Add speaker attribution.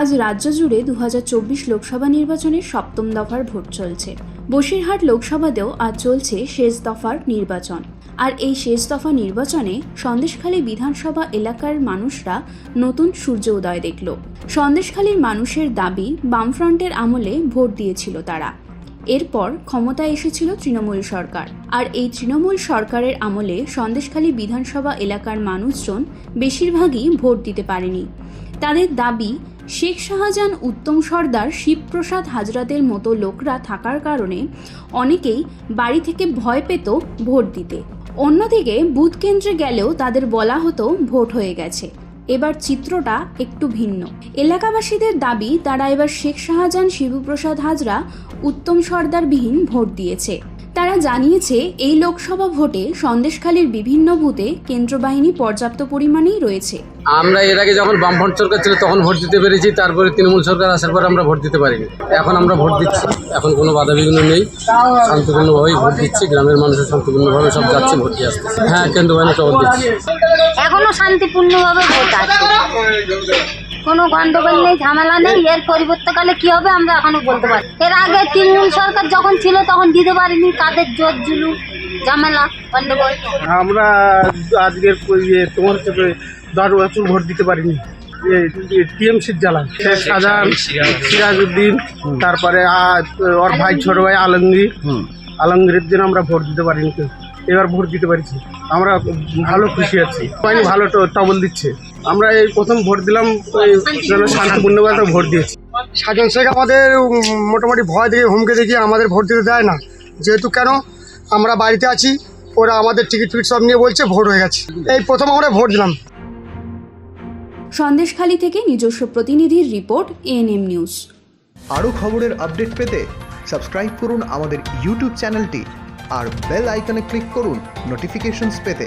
Speaker 1: আজ রাজ্য জুড়ে দু হাজার চব্বিশ লোকসভা নির্বাচনের সপ্তম দফার ভোট চলছে। বসিরহাট লোকসভাতেও আজ চলছে শেষ দফার নির্বাচন। আর এই শেষ দফা নির্বাচনে সন্দেশখালী বিধানসভা এলাকার মানুষরা নতুন সূর্য উদয় দেখল। সন্দেশখালীর মানুষের দাবি, বামফ্রন্টের আমলে ভোট দিয়েছিল তারা। এরপর ক্ষমতায় এসেছিল তৃণমূল সরকার। আর এই তৃণমূল সরকারের আমলে সন্দেশখালী বিধানসভা এলাকার মানুষজন বেশিরভাগই ভোট দিতে পারেনি। তাদের দাবি শেখ শাহজাহান উত্তম সর্দার শিবপ্রসাদ হাজরাদের মতো লোকরা থাকার কারণে অনেকেই বাড়ি থেকে ভয় পেত ভোট দিতে। অন্যদিকে বুথ কেন্দ্রে গেলেও তাদের বলা হতো ভোট হয়ে গেছে। এবার চিত্রটা একটু ভিন্ন। এলাকাবাসীদের দাবি, তারা এবার শেখ শাহজাহান শিবপ্রসাদ হাজরা উত্তম সর্দারবিহীন ভোট দিয়েছে। তারা জানিয়েছে এই লোকসভা ভোটে সন্দেশখালীর বিভিন্ন বুথে কেন্দ্র বাহিনী পর্যাপ্ত পরিমাণেই রয়েছে।
Speaker 2: আমরা এর আগে যখন বামফ্রন্ট সরকার ছিল তখন ভোট দিতে পেরেছি। তারপরে তৃণমূল সরকার আসার পর আমরা ভোট দিতে পারিনি। এখন আমরা ভোট দিচ্ছি। এখন কোনো বাধা বিঘ্ন নেই। শান্তিপূর্ণভাবেই ভোট দিচ্ছি। গ্রামের মানুষের শান্তিপূর্ণভাবে সব যাচ্ছে ভোট দিয়ে আসতেছে। হ্যাঁ কেন্দ্র বাহিনী টহল দিচ্ছি।
Speaker 3: এখনও শান্তিপূর্ণভাবে ভোট আছে। কোনো গন্ডগোল নেই ঝামেলা নেই এর পরিবর্তকালে কি হবে আমরা এখনও বলতে পারি। এর আগে তৃণমূল সরকার যখন ছিল তখন দিতে পারিনি তাদের জোর জুলু ঝামেলা গন্ডগোল।
Speaker 4: আমরা আজকের ইয়ে তোমার হচ্ছে দশ বছর ভোট দিতে পারিনি। টিএমসির জ্বালায়। শেখ শাহজাহান সিরাজউদ্দিন তারপরে ওর ভাই ছোট ভাই আলমগীর। আলমগীরের জন্য আমরা ভোট দিতে পারিনি কেউ। এবার ভোট দিতে পারছি। আমরা ভালো খুশি আছি। ভালো টবল দিচ্ছে। আমরা এই প্রথম ভোট দিলাম শান্তিপূর্ণভাবে ভোট দিয়েছি।
Speaker 5: সাজন শেখ আমাদের মোটামুটি ভয় দেখে হুমকে দেখিয়ে আমাদের ভোট দিতে দেয় না। যেহেতু কেন? আমরা বাড়িতে আছি ওরা আমাদের টিকিট ফিকিট সব নিয়ে বলছে ভোট হয়ে গেছে। এই প্রথম আমরা ভোট দিলাম।
Speaker 1: সন্দেশখালী থেকে নিজস্ব প্রতিনিধির রিপোর্ট এএনএম নিউজ।
Speaker 6: আরও খবরের আপডেট পেতে সাবস্ক্রাইব করুন আমাদের ইউটিউব চ্যানেলটি আর বেল আইকনে ক্লিক করুন নোটিফিকেশনস পেতে।